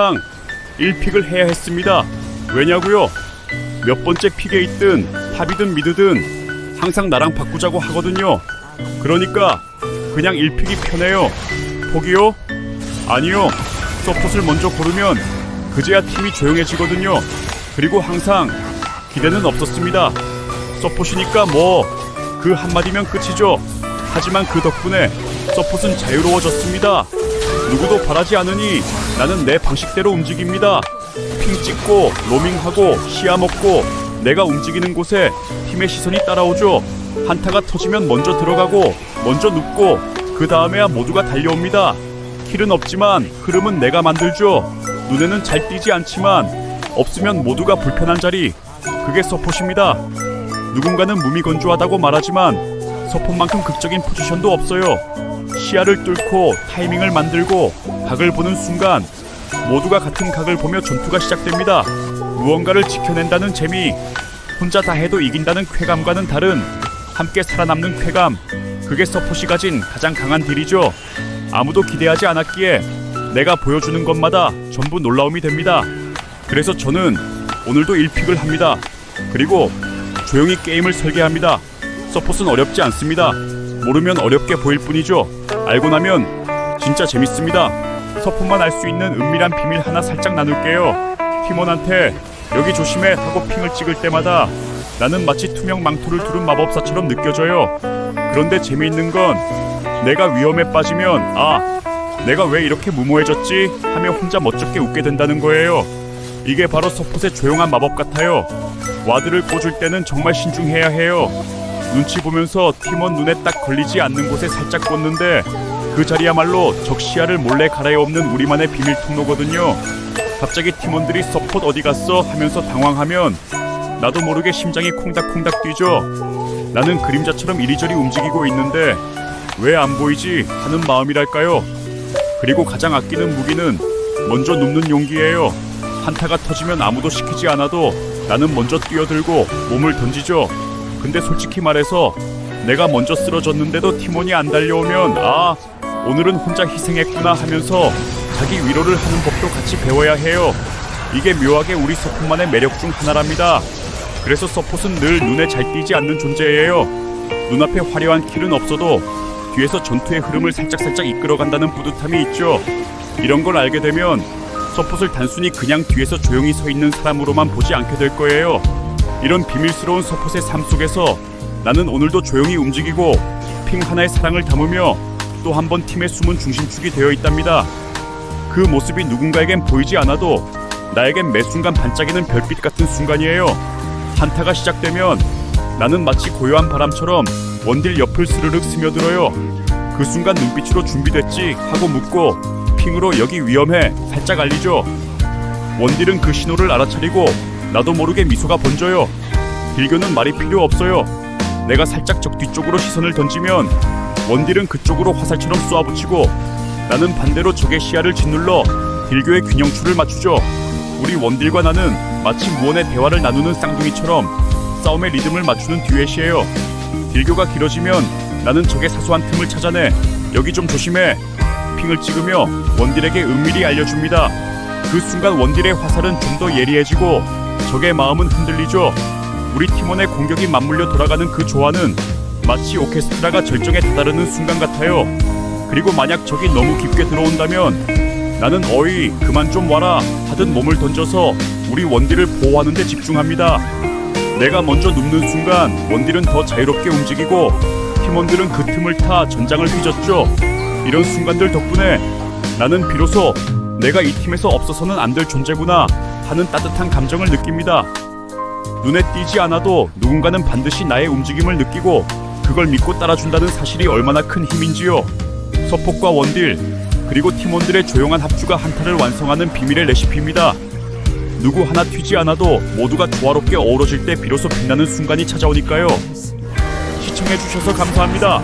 항상 1픽을 해야 했습니다. 왜냐고요? 몇 번째 픽에 있든 탑이든 미드든 항상 나랑 바꾸자고 하거든요. 그러니까 그냥 1픽이 편해요. 포기요? 아니요. 서폿을 먼저 고르면 그제야 팀이 조용해지거든요. 그리고 항상 기대는 없었습니다. 서폿이니까 뭐 그 한마디면 끝이죠. 하지만 그 덕분에 서폿은 자유로워졌습니다. 누구도 바라지 않으니 나는 내 방식대로 움직입니다. 핑 찍고 로밍하고 시야 먹고 내가 움직이는 곳에 팀의 시선이 따라오죠. 한타가 터지면 먼저 들어가고 먼저 눕고 그 다음에야 모두가 달려옵니다. 킬은 없지만 흐름은 내가 만들죠. 눈에는 잘 띄지 않지만 없으면 모두가 불편한 자리 그게 서폿입니다. 누군가는 무미건조하다고 말하지만 서폿만큼 극적인 포지션도 없어요. 시야를 뚫고 타이밍을 만들고 각을 보는 순간 모두가 같은 각을 보며 전투가 시작됩니다. 무언가를 지켜낸다는 재미, 혼자 다 해도 이긴다는 쾌감과는 다른 함께 살아남는 쾌감, 그게 서폿이 가진 가장 강한 딜이죠. 아무도 기대하지 않았기에 내가 보여주는 것마다 전부 놀라움이 됩니다. 그래서 저는 오늘도 1픽을 합니다. 그리고 조용히 게임을 설계합니다. 서폿은 어렵지 않습니다. 모르면 어렵게 보일 뿐이죠. 알고 나면 진짜 재밌습니다. 서폿만 알 수 있는 은밀한 비밀 하나 살짝 나눌게요. 팀원한테 여기 조심해 하고 핑을 찍을 때마다 나는 마치 투명 망토를 두른 마법사처럼 느껴져요. 그런데 재미있는 건 내가 위험에 빠지면 아 내가 왜 이렇게 무모해졌지 하며 혼자 멋쩍게 웃게 된다는 거예요. 이게 바로 서폿의 조용한 마법 같아요. 와드를 꽂을 때는 정말 신중해야 해요. 눈치 보면서 팀원 눈에 딱 걸리지 않는 곳에 살짝 꽂는데 그 자리야말로 적 시야를 몰래 갈아엎는 우리만의 비밀 통로거든요. 갑자기 팀원들이 서폿 어디 갔어 하면서 당황하면 나도 모르게 심장이 콩닥콩닥 뛰죠. 나는 그림자처럼 이리저리 움직이고 있는데 왜 안 보이지 하는 마음이랄까요. 그리고 가장 아끼는 무기는 먼저 눕는 용기예요. 한타가 터지면 아무도 시키지 않아도 나는 먼저 뛰어들고 몸을 던지죠. 근데 솔직히 말해서 내가 먼저 쓰러졌는데도 팀원이 안 달려오면 아 오늘은 혼자 희생했구나 하면서 자기 위로를 하는 법도 같이 배워야 해요. 이게 묘하게 우리 서폿만의 매력 중 하나랍니다. 그래서 서폿은 늘 눈에 잘 띄지 않는 존재예요. 눈앞에 화려한 킬은 없어도 뒤에서 전투의 흐름을 살짝살짝 이끌어간다는 뿌듯함이 있죠. 이런 걸 알게 되면 서폿을 단순히 그냥 뒤에서 조용히 서 있는 사람으로만 보지 않게 될 거예요. 이런 비밀스러운 서폿의 삶 속에서 나는 오늘도 조용히 움직이고 핑 하나의 사랑을 담으며 또 한 번 팀의 숨은 중심축이 되어 있답니다. 그 모습이 누군가에겐 보이지 않아도 나에겐 매 순간 반짝이는 별빛 같은 순간이에요. 한타가 시작되면 나는 마치 고요한 바람처럼 원딜 옆을 스르륵 스며들어요. 그 순간 눈빛으로 준비됐지 하고 묻고 핑으로 여기 위험해 살짝 알리죠. 원딜은 그 신호를 알아차리고 나도 모르게 미소가 번져요. 딜교는 말이 필요 없어요. 내가 살짝 적 뒤쪽으로 시선을 던지면 원딜은 그쪽으로 화살처럼 쏘아붙이고 나는 반대로 적의 시야를 짓눌러 딜교의 균형추를 맞추죠. 우리 원딜과 나는 마치 무언의 대화를 나누는 쌍둥이처럼 싸움의 리듬을 맞추는 듀엣이에요. 딜교가 길어지면 나는 적의 사소한 틈을 찾아내 여기 좀 조심해 핑을 찍으며 원딜에게 은밀히 알려줍니다. 그 순간 원딜의 화살은 좀 더 예리해지고 적의 마음은 흔들리죠. 우리 팀원의 공격이 맞물려 돌아가는 그 조화는 마치 오케스트라가 절정에 다다르는 순간 같아요. 그리고 만약 적이 너무 깊게 들어온다면 나는 어이 그만 좀 와라 하듯 몸을 던져서 우리 원딜을 보호하는 데 집중합니다. 내가 먼저 눕는 순간 원딜은 더 자유롭게 움직이고 팀원들은 그 틈을 타 전장을 휘젓죠. 이런 순간들 덕분에 나는 비로소 내가 이 팀에서 없어서는 안 될 존재구나 하는 따뜻한 감정을 느낍니다. 눈에 띄지 않아도 누군가는 반드시 나의 움직임을 느끼고 그걸 믿고 따라준다는 사실이 얼마나 큰 힘인지요. 서폿과 원딜 그리고 팀원들의 조용한 합주가 한타를 완성하는 비밀의 레시피입니다. 누구 하나 튀지 않아도 모두가 조화롭게 어우러질 때 비로소 빛나는 순간이 찾아오니까요. 시청해주셔서 감사합니다.